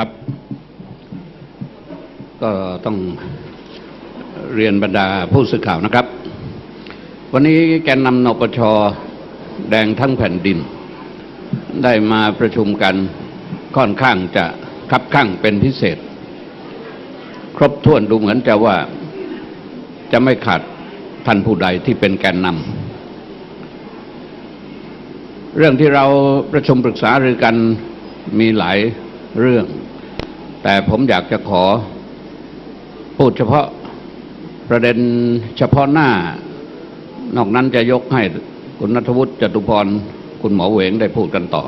ครับ ก็ต้องเรียนบรรดาผู้สื่อข่าวนะครับ วันนี้แกนนำนปชแดงทั้งแผ่นดิน ได้มาประชุมกันค่อนข้างจะคับข้างเป็นพิเศษ ครบถ้วนดูเหมือนจะว่าจะไม่ขาดท่านผู้ใดที่เป็นแกนนำเรื่องที่เราประชุมปรึกษาหรือกันมีหลายเรื่อง แต่ผมอยากจะขอ พูดเฉพาะประเด็นเฉพาะหน้า นอกนั้นจะยกให้คุณนัทวุฒิจตุพร คุณหมอเหวงได้พูดกันต่อ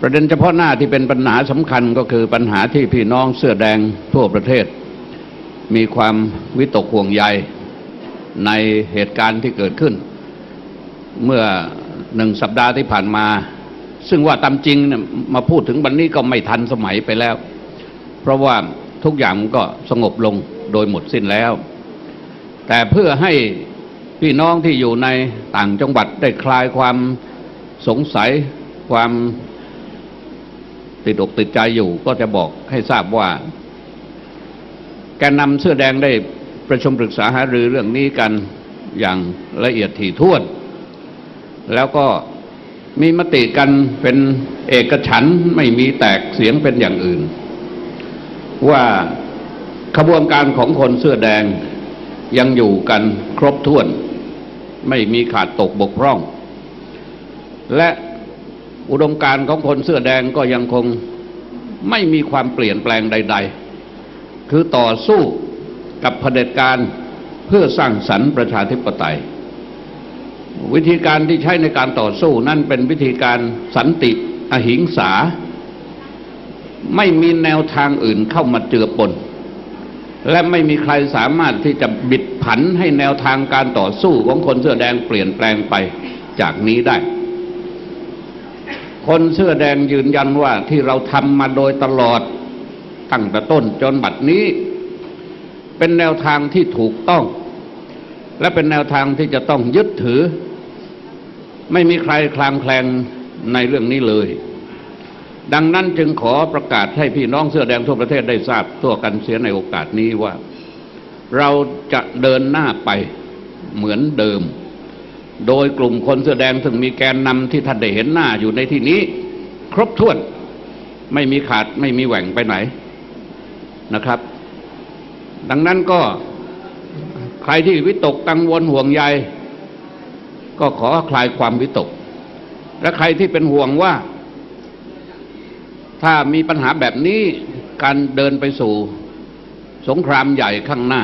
ประเด็นเฉพาะหน้าที่เป็นปัญหาสำคัญก็คือปัญหาที่พี่น้องเสื้อแดงทั่วประเทศ มีความวิตกห่วงใยในเหตุการณ์ที่เกิดขึ้น เมื่อหนึ่งสัปดาห์ที่ผ่านมา ซึ่งว่าตามจริงเนี่ยมาพูดถึงวันนี้ก็ไม่ทันสมัยไปแล้ว เพราะว่าทุกอย่างก็สงบลงโดยหมดสิ้นแล้ว แต่เพื่อให้พี่น้องที่อยู่ในต่างจังหวัดได้คลายความสงสัยความติดอกติดใจอยู่ก็จะบอกให้ทราบว่า แกนนำเสื้อแดงได้ประชุมปรึกษาหารือเรื่องนี้กันอย่างละเอียดถี่ถ้วน แล้วก็ มีมติกันเป็นเอกฉันไม่มีแตกเสียงเป็นอย่างอื่น ว่าขบวนการของคนเสื้อแดงยังอยู่กันครบถ้วน ไม่มีขาดตกบกพร่อง และอุดมการของคนเสื้อแดงก็ยังคงไม่มีความเปลี่ยนแปลงใด ๆ คือต่อสู้กับเผด็จการเพื่อสร้างสรรค์ประชาธิปไตย วิธีการที่ใช้ในการต่อสู้นั่นเป็นวิธีการสันติอหิงสา ไม่มีแนวทางอื่นเข้ามาเจือปน และไม่มีใครสามารถที่จะบิดผันให้แนวทางการต่อสู้ของคนเสื้อแดงเปลี่ยนแปลงไปจากนี้ได้ คนเสื้อแดงยืนยันว่าที่เราทำมาโดยตลอดตั้งแต่ต้นจนบัดนี้ เป็นแนวทางที่ถูกต้อง และเป็นแนวทางที่จะต้องยึดถือ ไม่มีใครคลางแคลงในเรื่องนี้เลย ดังนั้นจึงขอประกาศให้พี่น้องเสื้อแดงทั่วประเทศได้ทราบทั่วกันเสียในโอกาสนี้ว่า เราจะเดินหน้าไปเหมือนเดิม โดยกลุ่มคนเสื้อแดงถึงมีแกนนำที่ท่านได้เห็นหน้าอยู่ในที่นี้ ครบถ้วนไม่มีขาดไม่มีแหว่งไปไหนนะครับ ดังนั้นก็ ใครที่วิตกกังวลห่วงใย ก็ขอคลายความวิตก และใครที่เป็นห่วงว่า ถ้ามีปัญหาแบบนี้การเดินไปสู่ สงครามใหญ่ข้างหน้า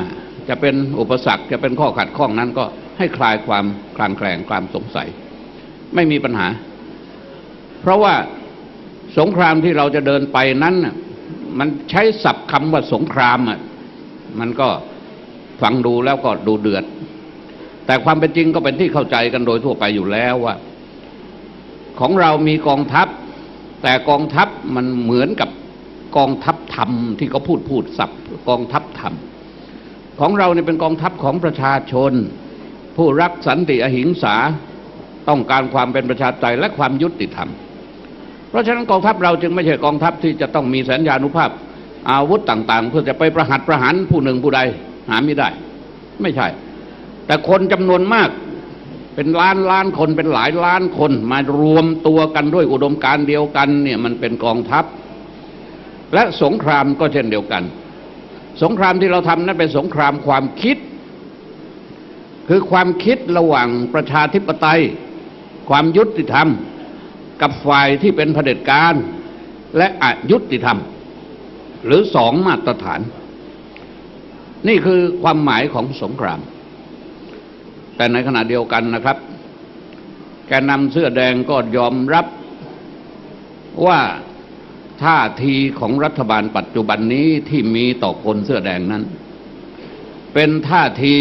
จะเป็นอุปสรรคจะเป็นข้อขัดข้องนั้นก็ให้คลายความคลางแคลงความสงสัย ไม่มีปัญหา เพราะว่าสงครามที่เราจะเดินไปนั้นมันใช้ศัพท์คำว่าสงครามอะมันก็ ฟังดูแล้วก็ดูเดือด แต่ความเป็นจริงก็เป็นที่เข้าใจกันโดยทั่วไปอยู่แล้วว่า ของเรามีกองทัพ แต่กองทัพมันเหมือนกับกองทัพธรรมที่เขาพูดพูดศัพท์กองทัพธรรม ของเราเนี่ยเป็นกองทัพของประชาชน ผู้รักสันติอหิงสาต้องการความเป็นประชาธิปไตยและความยุติธรรม เพราะฉะนั้นกองทัพเราจึงไม่ใช่กองทัพที่จะต้องมีสัญญานุภาพอาวุธต่าง ๆ เพื่อจะไปประหัตประหารผู้หนึ่งผู้ใด หาไม่ได้ ไม่ใช่ แต่คนจำนวนมากเป็นล้านล้านคนเป็นหลายล้านคนมารวมตัวกันด้วยอุดมการเดียวกันเนี่ยมันเป็นกองทัพ และสงครามก็เช่นเดียวกัน สงครามที่เราทำนั้นเป็นสงครามความคิด คือความคิดระหว่างประชาธิปไตย ความยุติธรรม กับฝ่ายที่เป็นเผด็จการและอยุติธรรม หรือสองมาตรฐาน นี่คือความหมายของสงคราม แต่ในขณะเดียวกันนะครับ แกนนำเสื้อแดงก็ยอมรับว่าท่าทีของรัฐบาลปัจจุบันนี้ที่มีต่อคนเสื้อแดงนั้น เป็นท่าที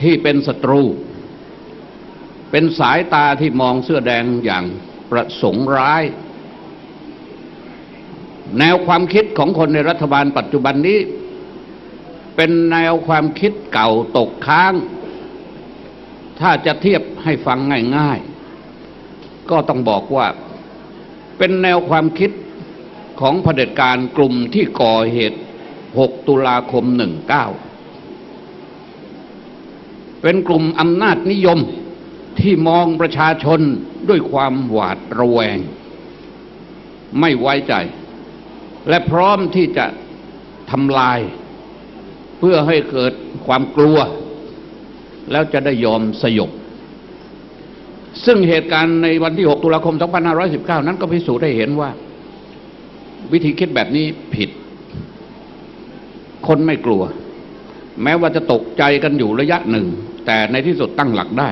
ที่เป็นศัตรู เป็นสายตาที่มองเสื้อแดงอย่างประสงค์ร้าย แนวความคิดของคนในรัฐบาลปัจจุบันนี้ เป็นแนวความคิดเก่าตกค้าง ถ้าจะเทียบให้ฟังง่ายๆ ก็ต้องบอกว่า เป็นแนวความคิดของเผด็จการกลุ่มที่ก่อเหตุ 6 ตุลาคม 19 เป็นกลุ่มอำนาจนิยมที่มองประชาชนด้วยความหวาดระแวง ไม่ไว้ใจ และพร้อมที่จะทำลาย เพื่อให้เกิดความกลัว แล้วจะได้ยอมสยบ ซึ่งเหตุการณ์ในวันที่ 6 ตุลาคม 2519 นั้นก็พิสูจน์ได้เห็นว่า วิธีคิดแบบนี้ผิด คนไม่กลัว แม้ว่าจะตกใจกันอยู่ระยะหนึ่ง แต่ในที่สุดตั้งหลักได้